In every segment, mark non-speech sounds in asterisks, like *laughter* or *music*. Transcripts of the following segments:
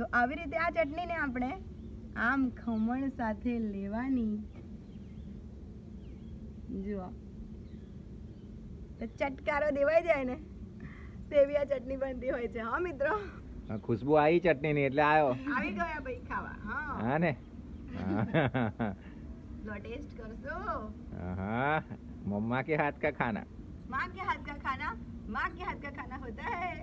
તો આવી રીતે આ ચટણીને આપણે આમ ખમણ સાથે લેવાની જુઓ તો ચટકારો દેવાઈ જાય ને તેવી આ ચટણી બનતી હોય છે હા મિત્રો આ ખુશ્બુ આવી ચટણીની એટલે આવ્યો આવી ગયા ભાઈ ખાવા હા હા ને લો ટેસ્ટ કરશો હા મમ્મા કે હાથ કા ખાના माँ के हाथ का खाना माँ के हाथ का खाना होता है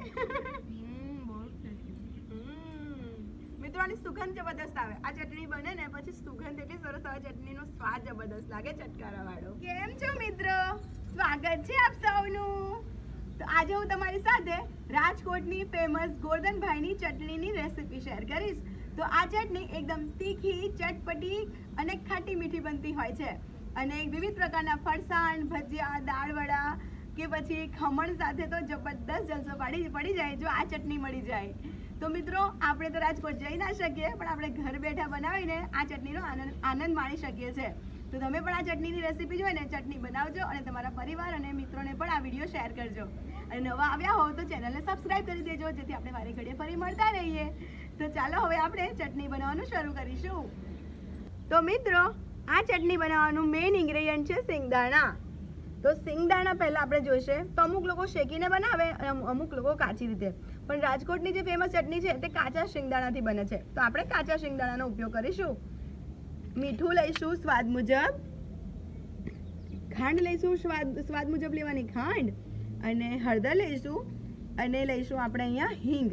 મિત્રો સુગંધ જબરદસ્ત આવે. આ ચટણી બને ને પછી સુગંધ એટલી સરસ આવે, ચટણીનો સ્વાદ જબરદસ્ત લાગે ચટકારા વાળો કેમ છો મિત્રો? સ્વાગત છે આપ સૌનું. તો આજે હું તમારી સાથે રાજકોટની ફેમસ ગોરધનભાઈની ચટણીની રેસિપી શેર કરીશ. તો આ ચટણી એકદમ તીખી, ચટપટી અને ખાટી મીઠી બનતી હોય છે. અને વિવિધ પ્રકારના ફરસાણ, ભજીયા, દાળવડા કે પછી ખમણ સાથે તો જબરદસ્ત જલસો પાડી પડી જાય જો આ ચટણી મળી જાય. તો મિત્રો, આપણે તો રાજકોટ જઈ ના શકીએ, પણ આપણે ઘર બેઠા બનાવીને આ ચટણીનો આનંદ આનંદ માણી શકીએ છીએ. તો તમે પણ આ ચટણીની રેસીપી જોઈને ચટણી બનાવજો અને તમારા પરિવાર અને મિત્રોને પણ આ વીડિયો શેર કરજો. અને નવા આવ્યા હોવ તો ચેનલને સબસ્ક્રાઇબ કરી દેજો, જેથી આપણે વારે ઘડીએ ફરી મળતા રહીએ. તો ચાલો હવે આપણે ચટણી બનાવવાનું શરૂ કરીશું. તો મિત્રો, આ ચટણી બનાવવાનું મેઇન ઇન્ગ્રેડિયન્ટ છે સિંગદાણા તો સિંગદાણા પહેલાં આપણે જોઈશે. તો અમુક લોકો શેકીને બનાવે અને અમુક લોકો કાચી રીતે. પણ રાજકોટની જે ફેમસ ચટણી છે, તે કાચા શિંગદાણાથી બને છે. તો આપણે કાચા શિંગદાણાનો ઉપયોગ કરીશું. મીઠું લઈશું સ્વાદ મુજબ. ખાંડ લઈશું સ્વાદ સ્વાદ મુજબ લેવાની ખાંડ. અને હળદર લઈશું. અને લઈશું આપણે અહીંયા હિંગ.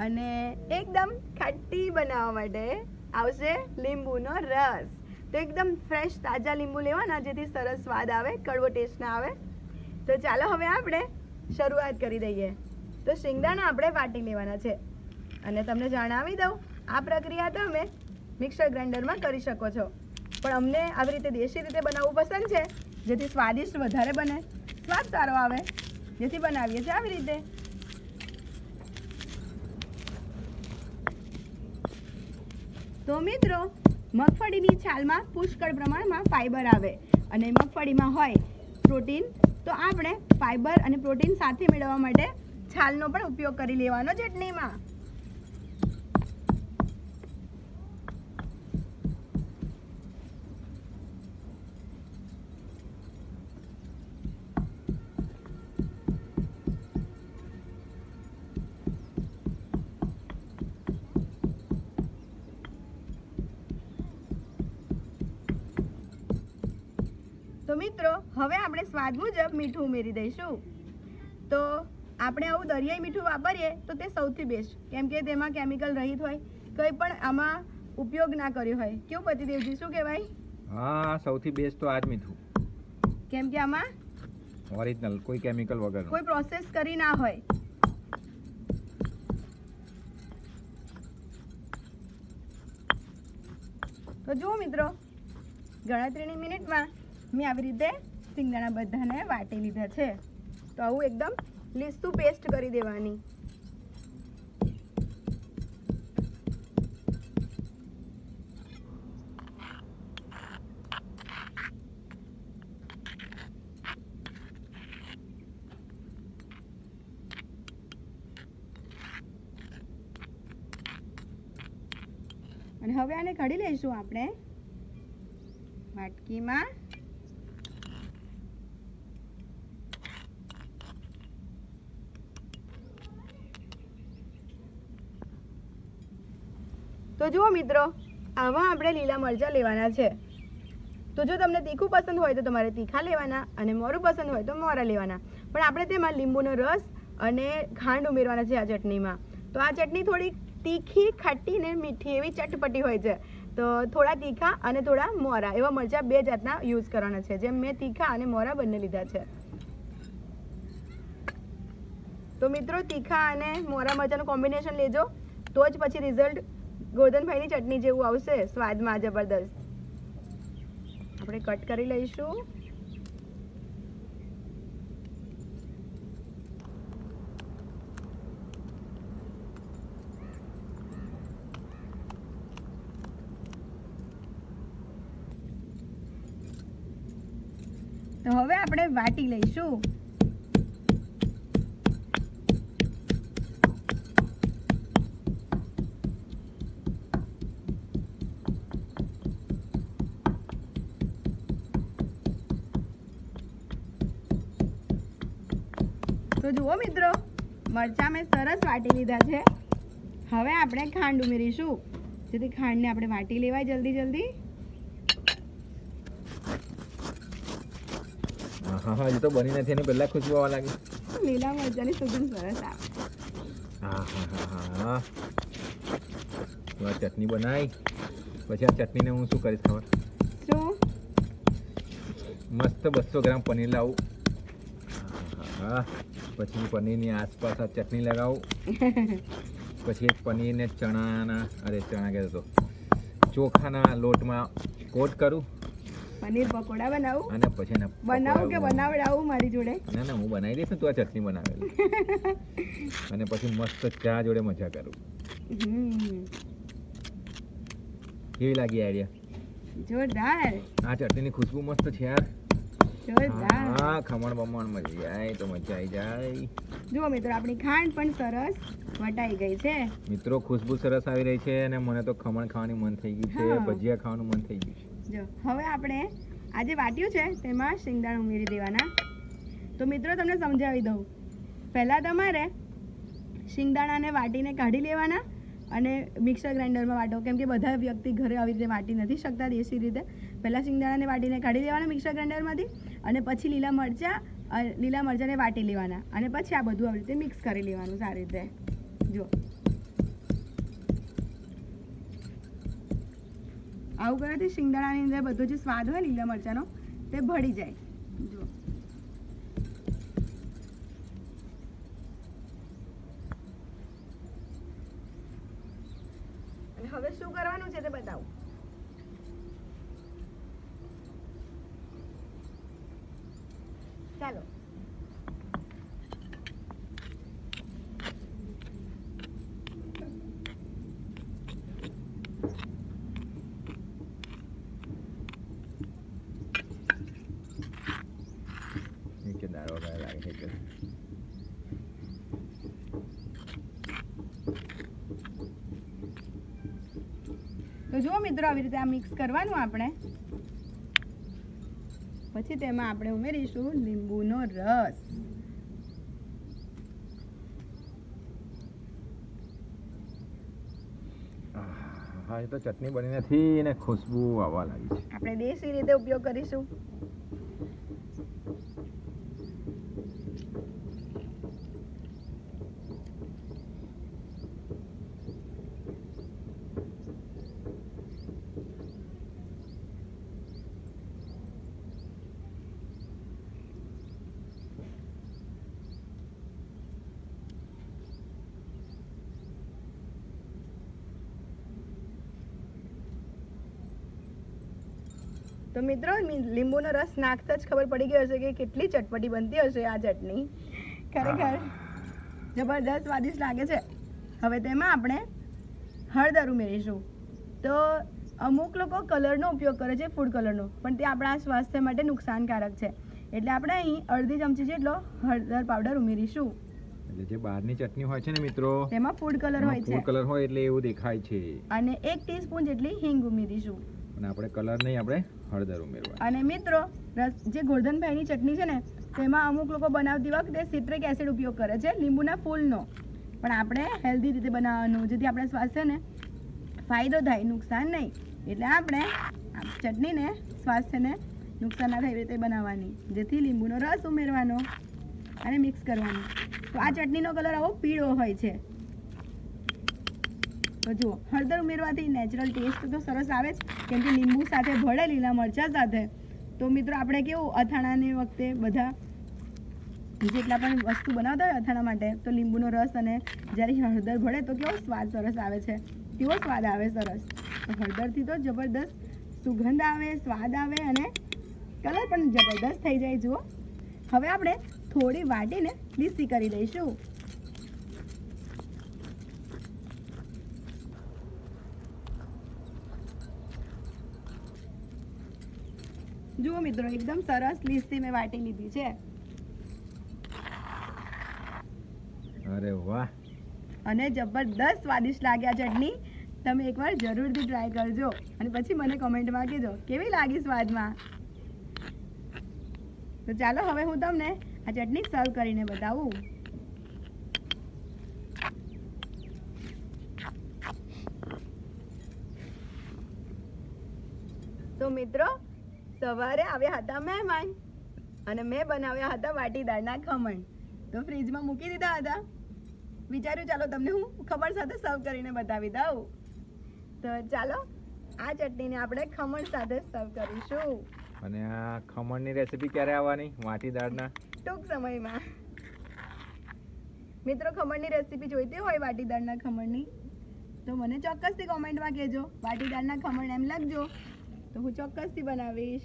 અને એકદમ ખાટી બનાવવા માટે આવશે લીંબુનો રસ. તો એકદમ ફ્રેશ તાજા લીંબુ લેવાના, જેથી સરસ સ્વાદ આવે, કડવો ટેસ્ટ ના આવે. તો ચાલો હવે આપણે શરૂઆત કરી દઈએ. તો શિંગદાણા આપણે વાટી લેવાના છે. અને તમને જણાવી દઉં, આ પ્રક્રિયા તમે મિક્સર ગ્રાઇન્ડરમાં કરી શકો છો. પણ અમને આવી રીતે દેશી રીતે બનાવવું પસંદ છે, જેથી સ્વાદિષ્ટ વધારે બને. સ્વાદ સારો આવે, જેથી બનાવીએ છીએ આવી રીતે. તો મિત્રો મગફળીની છાલમાં પુષ્કળ પ્રમાણમાં ફાઈબર આવે અને મગફળીમાં હોય પ્રોટીન તો આપણે ફાઈબર અને પ્રોટીન સાથે મેળવવા માટે છાલનો પણ ઉપયોગ કરી લેવાનો ચટણીમાં. તો મિત્રો હવે આપણે સ્વાદ મુજબ મીઠું ઉમેરી દઈશું. તો આપણે આવું દરિયાઈ મીઠું વાપરીએ તો તે સૌથી બેસ્ટ કેમ કે તેમાં કેમિકલ રહિત હોય કંઈ પણ આમાં ઉપયોગ ના કર્યો હોય. કેવું પતિદેવજી શું કહેવાય? હા સૌથી બેસ્ટ તો આ જ મીઠું. કેમ કે આમાં ઓરિજિનલ કોઈ કેમિકલ વગર. કોઈ પ્રોસેસ કરી ના હોય. તો જુઓ મિત્રો ગણતરીની મિનિટમાં મેં આવી રીતે સિંગદાણા બધાને વાટી લીધા છે. તો આવું એકદમ લીસું પેસ્ટ કરી દેવાની. અને હવે આને કાઢી લઈશું આપણે. વાટકીમાં. જુઓ મિત્રો આવા આપણે લીલા મરચાં લેવાના છે. તો જો તમને તીખું પસંદ હોય તો તમારે તીખા લેવાના અને મોરું પસંદ હોય તો મોરા લેવાના. પણ આપણે તેમાં લીંબુનો રસ અને ખાંડ ઉમેરવાના છે આ ચટણીમાં. તો આ ચટણી થોડી તીખી ખાટી અને મીઠી એવી ચટપટી હોય છે. તો થોડા તીખા અને થોડા મોરા એવા મરચાં બે જાતના યુઝ કરવાના છે, જેમ મેં તીખા અને મોરા બંને લીધા છે. તો મિત્રો, તીખા અને મોરા મરચાંનું કોમ્બિનેશન લેજો, તો જ પછી રિઝલ્ટ ગોરધનભાઈની ચટણી જેવું આવશે, સ્વાદમાં જબરદસ્ત. આપણે કટ કરી લઈશું. તો હવે આપણે વાટી લઈશું. તો જુઓ મિત્રો મરચાં મેં સરસ વાટી લીધા છે. હવે આપણે ખાંડ ઉમેરીશું. જેથી ખાંડને આપણે વાટી લેવાય જલ્દી જલ્દી. હા હા હજી તો બની નથી એની પહેલાં ખુશબુ આવવા લાગી. લીલા મરચાંની સુગંધ સરસ આવે. હા હા હા આ ચટણી બનાવી પછી આ ચટણીને હું શું કરીશ ખબર? શું? મસ્ત બસો ગ્રામ પનીર લાવું. હા હા. પછી પનીરની આસપાસ આ ચટણી લગાવું. *laughs* પછી એક પનીરને ચણાના અરે ચણા કહેતો હતો ચોખાના લોટમાં કોટ કરું. પનીર પકોડા બનાવું? અને પછી એના બનાવું કે બનાવડાવું મારી જોડે? ના ના હું બનાવી દઈશ ને તું આ ચટણી બનાવેલી *laughs* અને પછી મસ્ત ચા જોડે મજા કરું. કેવી લાગી આઈડિયા જોરદાર. આ ચટણીની ખુશ્બુ મસ્ત છે યાર. હા ખમણ બમણ મળી જાય તો મજા આવી જાય. જુઓ મિત્રો આપણી ખાંડ પણ સરસ વટાઈ ગઈ છે. મિત્રો ખુશબુ સરસ આવી રહી છે અને મને તો ખમણ ખાવાની મન થઈ ગયું છે ભજીયા ખાવાનું મન થઈ ગયું છે. જો હવે આપણે આજે વાટ્યું છે તેમાં શિંગદાણા ઉમેરી દેવાના. તો મિત્રો તમને સમજાવી દઉં. પહેલાં તમારે શિંગદાણાને વાટીને કાઢી લેવાના અને મિક્સર ગ્રાઇન્ડરમાં વાટો. કેમ કે બધા વ્યક્તિ ઘરે આવી રીતે વાટી નથી શકતા દેશી રીતે. પહેલાં શિંગદાણાને વાટીને કાઢી લેવાના મિક્સર ગ્રાઇન્ડરમાંથી. અને પછી લીલા મરચાં લીલા મરચાંને વાટી લેવાના. અને પછી આ બધું આવી રીતે મિક્સ કરી લેવાનું સારી રીતે. જો આવું કરવાથી શિંગદાણાની અંદર બધો જે સ્વાદ હોય લીલા મરચાંનો, તે ભળી જાય જો અને હવે શું કરવાનું છે તે બતાવું ચાલો નીચે દાળ વગર લાગે છે એટલે. તો જુઓ મિત્રો આવી રીતે આ મિક્સ કરવાનું આપણે. પછી તેમાં આપણે ઉમેરીશું લીંબુનો રસ. હા એ તો ચટણી બની નથી ને ખુશ્બુ આવવા લાગી છે. આપણે દેશી રીતે ઉપયોગ કરીશું. તો મિત્રો લીંબુનો રસ નાખતા જ ખબર પડી ગઈ હશે કે કેટલી ચટપટી બનતી હશે આ ચટણી. ખરેખર જબરદસ્ત સ્વાદિષ્ટ લાગે છે. હવે તેમાં આપણે હળદર ઉમેરીશું. તો અમુક લોકો કલરનો ઉપયોગ કરે છે ફૂડ કલરનો પણ તે આપણા સ્વાસ્થ્ય માટે નુકસાનકારક છે. એટલે આપણે અહીં અડધી ચમચી જેટલો હળદર પાવડર ઉમેરીશું. એટલે જે બહારની ચટણી હોય છે ને મિત્રો તેમાં ફૂડ કલર હોય ફૂડ છે. કલર હોય એટલે એવું દેખાય છે. અને એક ટીસ્પૂન જેટલી હિંગ ઉમેરીશું. અને આપણે કલર નહીં આપણે હળદર ઉમેરવા અને મિત્રો જે ગોરધનભાઈની ચટણી છે ને, તેમાં અમુક લોકો બનાવતી વખતે સિટ્રિક એસિડ ઉપયોગ કરે છે, લીંબુના ફૂલનો. પણ આપણે હેલ્ધી રીતે બનાવવાનું, જેથી આપણે સ્વાસ્થ્યને ફાયદો થાય, નુકસાન નહીં. એટલે આપણે ચટણીને સ્વાસ્થ્યને નુકસાન ના થાય એવી રીતે બનાવવાની, જેથી લીંબુનો રસ ઉમેરવાનો અને મિક્સ કરવાનું. તો આ ચટણીનો કલર આવો પીળો હોય છે. તો જુઓ, હળદર ઉમેરવાથી નેચરલ ટેસ્ટ તો સરસ આવે જ. કેમ કે લીંબુ સાથે ભળે, લીલા મરચાં સાથે. તો મિત્રો, આપણે કેવું, અથાણાની વખતે બધા જેટલા પણ વસ્તુ બનાવતા હોય અથાણા માટે, તો લીંબુનો રસ અને જ્યારે હળદર ભળે, તો કેવો સ્વાદ સરસ આવે છે. કેવો સ્વાદ આવે સરસ. તો હળદરથી તો જબરદસ્ત સુગંધ આવે, સ્વાદ આવે અને કલર પણ જબરદસ્ત થઈ જાય, જુઓ. હવે આપણે થોડી વાટીને લીસી કરી દઈશું જુઓ મિત્રો એકદમ સરસ લીસ્સી મેં વાટી લીધી છે. અરે વાહ. અને જબરદસ્ત સ્વાદિષ્ટ લાગ્યા ચટણી. તમે એકવાર જરૂરથી ટ્રાય કરજો. અને પછી મને કોમેન્ટમાં કહેજો કેવી લાગી સ્વાદમાં? તો ચાલો હવે હું તમને આ ચટણી સર્વ કરીને બતાવું. તો મિત્રો સવારે આવ્યા હતા મહેમાન અને મેં બનાવ્યા હતા વાટીદાળના ખમણ. તો ફ્રીજમાં મૂકી દીધા હતા. વિચાર્યું ચાલો તમને હું ખમણ સાથે સર્વ કરીને બતાવી દઉં. તો ચાલો આ ચટણીને આપણે ખમણ સાથે સર્વ કરીશું. અને આ ખમણની રેસીપી ક્યારે આવવાની? વાટી દાળના ટૂંક સમયમાં. મિત્રો ખમણની રેસીપી જોઈતી હોય વાટીદાળના ખમણની તો મને ચોક્કસથી કોમેન્ટમાં કહેજો. વાટીદાળના ખમણ એમ લખજો. તો હું ચોક્કસથી બનાવીશ.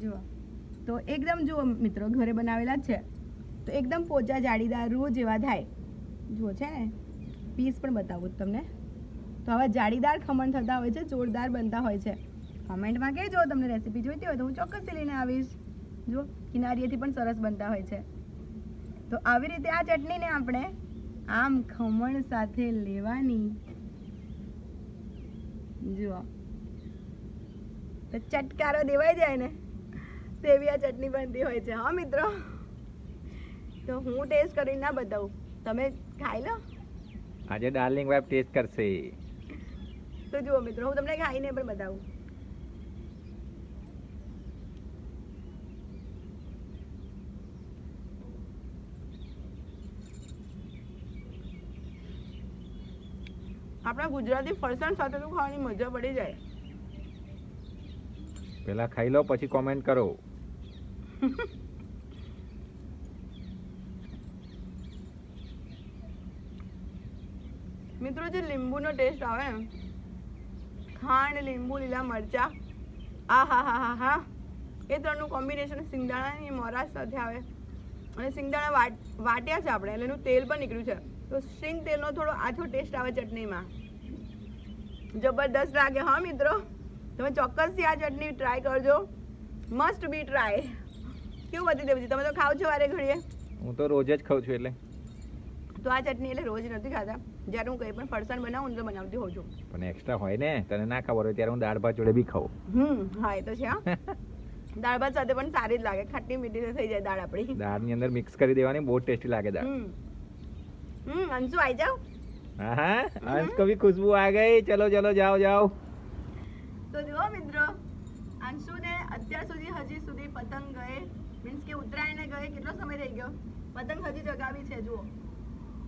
જુઓ. તો એકદમ જુઓ મિત્રો, ઘરે બનાવેલા છે. તો એકદમ પોચા જાડીદાર રૂ જેવા થાય. જુઓ છે ને? પીસ પણ બતાવું તમને. તો આવા જાડીદાર ખમણ થતા હોય છે, જોરદાર બનતા હોય છે. કમેન્ટમાં કહેજો તમને રેસીપી જોઈતી હોય તો હું ચોક્કસથી લઈને આવીશ. જુઓ, કિનારીએથી પણ સરસ બનતા હોય છે. તો આવી રીતે આ ચટણીને આપણે આમ ખમણ સાથે લેવાની. જુઓ. તો ચટકારો દેવાઈ જાય ને તેવી આ ચટણી બનતી હોય છે. હા મિત્રો? તો હું ટેસ્ટ કરીને ના બતાવું. તમે ખાઈ લો. આજે ડાર્લિંગ વાઇફ ટેસ્ટ કરશે. તો જુઓ મિત્રો હું તમને ખાઈને પણ બતાવું. આપણા ગુજરાતી ફરસાણ સાથે તો ખાવાની મજા પડી જાય. પેલા ખાઈ લો પછી કોમેન્ટ કરો. મિત્રો જે લીંબુનો ટેસ્ટ આવે ને ખાંડ લીંબુ લીલા મરચા આ હા હા હા હા એ ત્રણનું કોમ્બિનેશન સિંગદાણાની મોરાશ સાથે આવે. અને સિંગદાણા વાટ વાટ્યા છે આપણે એટલે એનું તેલ પણ નીકળ્યું છે. તો સિંગ તેલનો થોડો આછો ટેસ્ટ આવે ચટણીમાં. જબરદસ્ત લાગે હા મિત્રો? તમે ચોક્કસથી આ ચટણી ટ્રાય કરજો. મસ્ટ બી ટ્રાય કેવું બધી દેવજી તમે તો ખાવ છો વારે ઘડીએ? હું તો રોજ જ ખાઉં છું એટલે. તો આ ચટણી એટલે રોજ નથી ખાતા. જ્યારે હું કંઈ પણ ફરસાણ બનાવું તો બનાવતી હોઉં છું. પણ એક્સ્ટ્રા હોય ને તને ના ખબર હોય ત્યારે હું દાળ ભાત જોડે બી ખાઉં. હમ હા એ તો છે હા. *laughs* દાળ ભાત સાથે પણ સારી જ લાગે. ખાટી મીઠી થઈ જાય દાળ આપણી. દાળની અંદર મિક્સ કરી દેવાની બહુ ટેસ્ટી લાગે દાળ. હમ અંશુ આવી જાઓ. હા અંશ કભી ખુશ્બુ આ ગઈ? ચલો ચલો જાઓ જાઓ. તો જુઓ મિત્રો અંશુને અત્યાર સુધી હજી સુધી પતંગ ગયે. મીન્સ કે ઉત્તરાયણને ગયે. કેટલો સમય રહી ગયો? પતંગ હજી જગાવી છે જુઓ.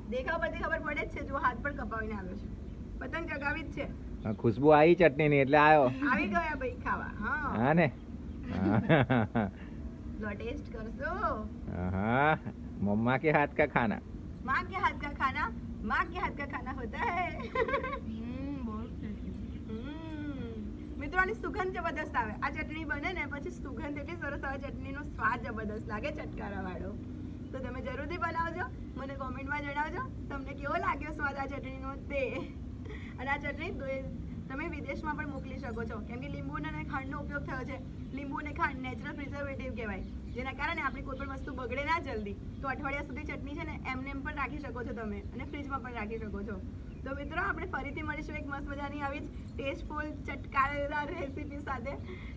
દેખાવ પરથી ખબર પડે જ છે જુઓ હાથ પણ કપાવીને આવ્યો છે. પતંગ ચગાવી જ છે. ખુશ્બુ આવી ચટણીની એટલે આવ્યો. આવી ગયા ભાઈ ખાવા હા. હા ને? લો ટેસ્ટ કરશો. હા. મમ્મા કે હાથ કા ખાના? माँ के हाथ का खाना माँ के हाथ का खाना होता है હમ. મિત્રો આની સુગંધ જબરદસ્ત આવે આ ચટણી બને ને પછી સુગંધ એટલી સરસ આવે ચટણીનો સ્વાદ જબરદસ્ત લાગે ચટકારા વાળો તો તમે જરૂરથી બનાવજો મને કોમેન્ટમાં જણાવજો તમને કેવો લાગ્યો સ્વાદ આ ચટણીનો તે અને આ ચટણી દો- તમે વિદેશમાં પણ મોકલી શકો છો કેમ કે લીંબુ અને ખાંડનો ઉપયોગ થયો છે લીંબુ અને ખાંડ નેચરલ પ્રિઝર્વેટિવ કહેવાય જેના કારણે આપણી કોઈ પણ વસ્તુ બગડે ના જલ્દી. તો અઠવાડિયા સુધી ચટણી છે ને, એમને એમ પણ રાખી શકો છો તમે અને ફ્રીજમાં પણ રાખી શકો છો. તો મિત્રો, આપણે ફરીથી મળીશું એક મસ્ત મજાની આવી જ ટેસ્ટફુલ ચટકારેદાર રેસીપી સાથે.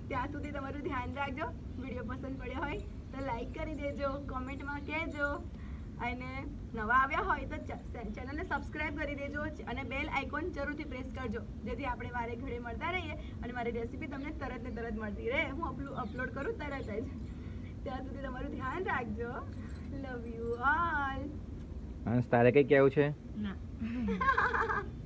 ત્યાં સુધી તમારું ધ્યાન રાખજો. વીડિયો પસંદ પડ્યો હોય તો લાઈક કરી દેજો કોમેન્ટમાં કહેજો. અને નવા આવ્યા હોય તો ચેનલને સબસ્ક્રાઇબ કરી દેજો અને બેલ આઇકોન જરૂરથી પ્રેસ કરજો. જેથી આપણે વારે ઘડે મળતા રહીએ અને મારી રેસીપી તમને તરત ને તરત મળતી રહે. હું અપલોડ કરું તરત જ. ત્યાં સુધી તમારું ધ્યાન રાખજો. લવ યુ ઓલ તારે કઈ કેવું છે? ના. *laughs*